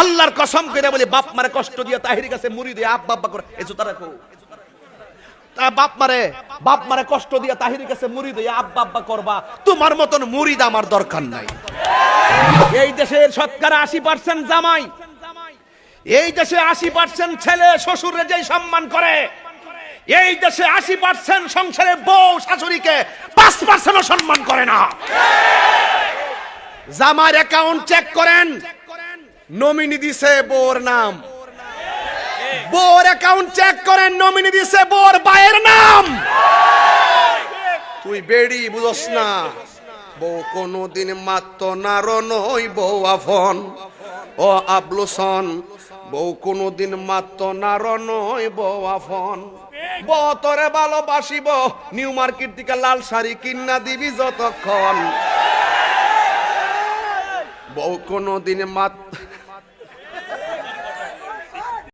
আল্লাহর কসম করে বলি, বাপ মারে কষ্ট দিয়ে তাহির কাছে মুড়ি দিয়ে আব্বা আব্বা করে, এই জুতা রাখো বাপ মারে বাপ মারে কষ্ট দিয়ে তাহির কাছে মুড়ি দিয়ে আব্বা আব্বা করবা, তোমার মতন মুড়িদ আমার দরকার নাই। এই দেশের শতকরা আশি পার্সেন্ট জামাই, এই দেশে আশি পার্সেন্ট ছেলে শ্বশুরে যেই সম্মান করে, এই দেশে আশি পার্সেন্ট সংসারে বউ শাশুড়িকে পাঁচ পার্সেন্ট সম্মান করে না। জামার অ্যাকাউন্ট চেক করেন। নমিনি দিছে বউর নাম। বউর অ্যাকাউন্ট চেক করেন নমিনি দিছে বউর বায়ের নাম। তুই বেড়ি বুঝস না। বউ কোনদিন মাত্র নারো নই বউ আফন ও আবলুসন বউ কোনদিন মাত্র নারো নই বউ আফন বউ তোরে ভালোবাসিব নিউ মার্কেট থেকে লাল শাড়ি কিন্না দিবি যতক্ষণ। বউ কোনদিন মাত্র